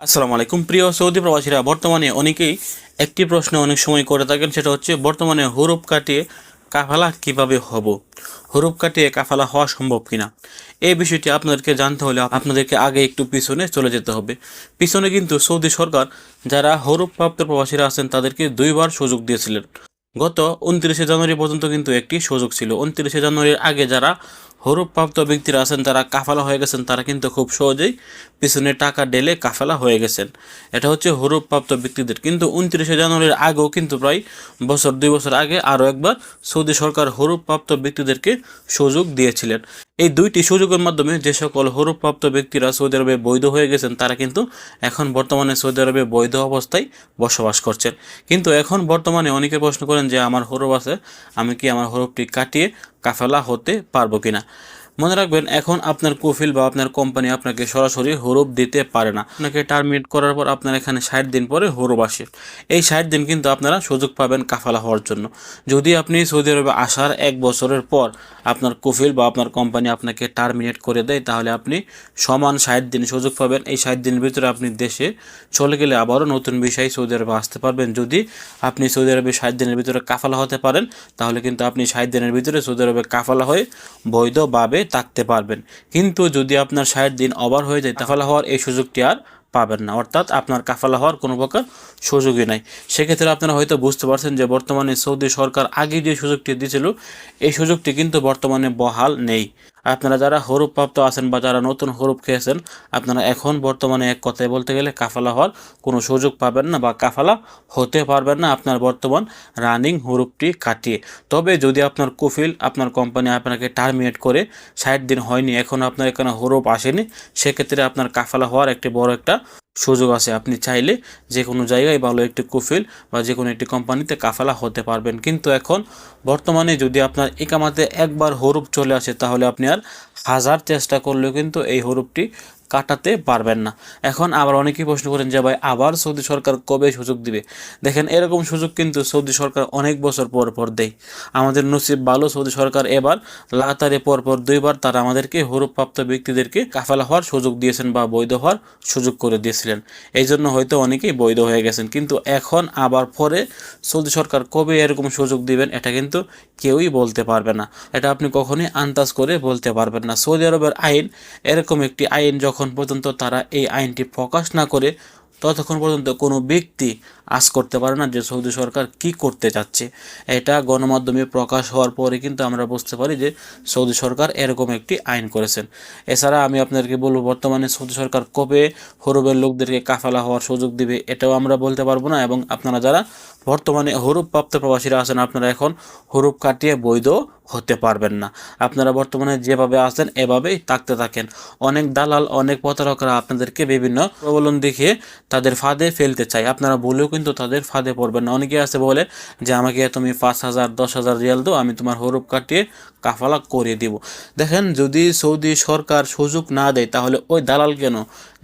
আসসালামু আলাইকুম। প্রিয় সৌদি প্রবাসীরা, বর্তমানে অনেকেই একটি প্রশ্ন অনেক সময় করে থাকেন, সেটা হচ্ছে, বর্তমানে হরুপ কাটিয়ে কাফালা কীভাবে হব? হরুপ কাটিয়ে কাফালা হওয়া সম্ভব কিনা? এই বিষয়টি আপনাদেরকে জানতে হলে আপনাদেরকে আগে একটু পিছনে চলে যেতে হবে। পিছনে কিন্তু সৌদি সরকার, যারা হরুপ প্রাপ্ত প্রবাসীরা আছেন, তাদেরকে দুইবার সুযোগ দিয়েছিলেন। গত উনত্রিশে জানুয়ারি পর্যন্ত কিন্তু একটি সুযোগ ছিল। উনত্রিশে জানুয়ারির আগে যারা হরুপ্রাপ্ত ব্যক্তিরা আছেন, তারা কাফালা হয়ে গেছেন, তারা কিন্তু খুব সহজেই পিছনে টাকা ডেলে কাফালা হয়ে গেছেন। এটা হচ্ছে হরুপ্রাপ্ত ব্যক্তিদের। কিন্তু উনত্রিশে জানুয়ারির আগেও কিন্তু প্রায় বছর, দুই বছর আগে আরও একবার সৌদি সরকার হরুপ্রাপ্ত ব্যক্তিদেরকে সুযোগ দিয়েছিলেন। এই দুইটি সুযোগের মাধ্যমে যে সকল হরুপ্রাপ্ত ব্যক্তিরা সৌদি আরবে বৈধ হয়ে গেছেন, তারা কিন্তু এখন বর্তমানে সৌদি আরবে বৈধ অবস্থায় বসবাস করছেন। কিন্তু এখন বর্তমানে অনেকে প্রশ্ন করেন যে, আমার হরুপ আছে, আমি কি আমার হরুপটি কাটিয়ে কাফেলা হতে পারব কিনা? মনে রাখবেন, এখন আপনার কফিল বা আপনার কোম্পানি আপনাকে সরাসরি হরুপ দিতে পারে না। আপনাকে টার্মিনেট করার পর আপনার এখানে ষাট দিন পরে হরুপ আসে। এই ষাট দিন কিন্তু আপনারা সুযোগ পাবেন কাফালা হওয়ার জন্য। যদি আপনি সৌদি আরবে আসার এক বছরের পর আপনার কফিল বা আপনার কোম্পানি আপনাকে টার্মিনেট করে দেয়, তাহলে আপনি সমান ষাট দিন সুযোগ পাবেন। এই ষাট দিনের ভিতরে আপনি দেশে চলে গেলে আবারও নতুন বিষয়ে সৌদি আরবে আসতে পারবেন। যদি আপনি সৌদি আরবে ষাট দিনের ভিতরে কাফালা হতে পারেন, তাহলে কিন্তু আপনি ষাট দিনের ভিতরে সৌদি আরবে কাফালা হয়ে বৈধভাবে থাকতে পারবেন। কিন্তু যদি আপনার ষাট দিন ওভার হয়ে যায়, তাহলে হওয়ার এই সুযোগটি আর পাবেন না। অর্থাৎ আপনার কাফালা হওয়ার কোনো প্রকার সুযোগই নাই। সেক্ষেত্রে আপনারা হয়তো বুঝতে পারছেন যে বর্তমানে সৌদি সরকার আগে যে সুযোগটি দিয়েছিল এই সুযোগটি কিন্তু বর্তমানে বহাল নেই। আপনারা যারা হরুপ প্রাপ্ত আছেন বা যারা নতুন হরুপ খেয়েছেন, আপনারা এখন বর্তমানে এক কথায় বলতে গেলে কাফালা হওয়ার কোনো সুযোগ পাবেন না বা কাফালা হতে পারবেন না আপনার বর্তমান রানিং হরুপটি কাটিয়ে। তবে যদি আপনার কুফিল, আপনার কোম্পানি আপনাকে টার্মিনেট করে ষাট দিন হয়নি, এখন আপনার এখানে হরুপ আসেনি, সেক্ষেত্রে আপনার কাফালা হওয়ার একটি বড় একটা সুযোগ আছে। আপনি চাইলে যে কোনো জায়গায় ভালো একটি কুফিল বা যে কোনো একটি কোম্পানিতে কাফেলা হতে পারবেন। কিন্তু এখন বর্তমানে যদি আপনার একামাতে একবার হরুপ চলে আসে, তাহলে আপনি আর হাজার চেষ্টা করলেও কিন্তু এই হরুপটি কাটাতে পারবেন না। এখন আবার অনেকেই প্রশ্ন করেন যে ভাই, আবার সৌদি সরকার কবে সুযোগ দিবে? দেখেন, এরকম সুযোগ কিন্তু সৌদি সরকার অনেক বছর পর পর দেয়। আমাদের নসিব ভালো সৌদি সরকার এবার লাগাতারে পর পর দুইবার তারা আমাদেরকে হরুপ্রাপ্ত ব্যক্তিদেরকে কাফালা হওয়ার সুযোগ দিয়েছেন বা বৈধ হওয়ার সুযোগ করে দিয়েছিলেন। এই জন্য হয়তো অনেকেই বৈধ হয়ে গেছেন। কিন্তু এখন আবার পরে সৌদি সরকার কবে এরকম সুযোগ দিবেন, এটা কিন্তু কেউই বলতে পারবে না। এটা আপনি কখনোই আন্দাজ করে বলতে পারবেন না, সৌদি আরবের আইন এরকম একটি আইন যখন পর্যন্ত তারা এই আইনটি প্রকাশ না করে, ততক্ষণ পর্যন্ত কোনো ব্যক্তি আজ করতে পারে না যে সৌদি সরকার কি করতে চাচ্ছে। এটা গণমাধ্যমে প্রকাশ হওয়ার পরে কিন্তু আমরা বুঝতে পারি যে সৌদি সরকার এরকম একটি আইন করেছেন। এছাড়া আমি আপনাদেরকে বলব, বর্তমানে সৌদি সরকার কবে হরুবের লোকদেরকে কাফালা হওয়ার সুযোগ দিবে এটাও আমরা বলতে পারব না এবং আপনারা যারা বর্তমানে হরুপ প্রাপ্ত প্রবাসীরা আছেন, আপনারা এখন হরুপ কাটিয়ে বৈধ হতে পারবেন না। আপনারা বর্তমানে যেভাবে আছেন, এভাবেই থাকতে থাকেন। অনেক দালাল, অনেক প্রতারকরা আপনাদেরকে বিভিন্ন প্রবলন দেখিয়ে তাদের ফাঁদে ফেলতে চায়। আপনারা বলেও কিন্তু তাদের ফাঁদে পড়বেন না। অনেকে আছে বলে যে, আমাকে তুমি পাঁচ হাজার, দশ হাজার রিয়াল দাও, আমি তোমার হরুপ কাটিয়ে কাফালা করে দিব। দেখেন, যদি সৌদি সরকার সুযোগ না দেয়, তাহলে ওই দালাল কেন?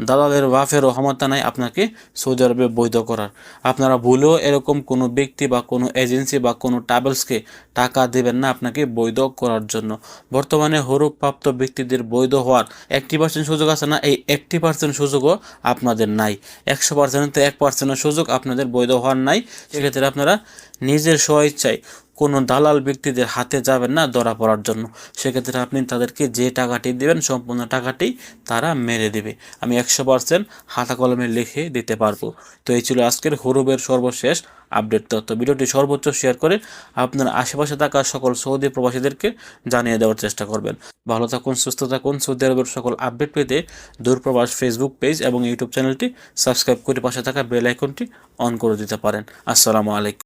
দালালের বাফেরও ক্ষমতা নাই আপনাকে সৌদি আরবে বৈধ করার। আপনারা ভুলেও এরকম কোনো ব্যক্তি বা কোনো এজেন্সি বা কোনো ট্রাভেলসকে টাকা দেবেন না, আপনাকে বৈধ করার জন্য। বর্তমানে হরুপ্রাপ্ত ব্যক্তিদের বৈধ হওয়ার একটি পার্সেন্ট সুযোগ আছে না, এই একটি পার্সেন্ট সুযোগও আপনাদের নাই। একশো পার্সেন্টে এক পার্সেন্টের সুযোগ আপনাদের বৈধ হওয়ার নাই। সেক্ষেত্রে আপনারা নিজের স্বইচ্ছায় কোনো দালাল ব্যক্তিদের হাতে যাবেন না ধরা পড়ার জন্য। সেক্ষেত্রে আপনি তাদেরকে যে টাকাটি দেবেন, সম্পূর্ণ টাকাটি তারা মেরে দেবে। আমি একশো পার্সেন্ট হাতা কলমে লিখে দিতে পারব। তো এই ছিল আজকের হরুবের সর্বশেষ আপডেট তথ্য। ভিডিওটি সর্বোচ্চ শেয়ার করে আপনার আশেপাশে থাকা সকল সৌদি প্রবাসীদেরকে জানিয়ে দেওয়ার চেষ্টা করবেন। ভালো থাকুন, সুস্থ থাকুন। সৌদি আরবের সকল আপডেট পেতে দূরপ্রবাস ফেসবুক পেজ এবং ইউটিউব চ্যানেলটি সাবস্ক্রাইব করে পাশে থাকা বেল আইকনটি অন করে দিতে পারেন। আসসালামু আলাইকুম।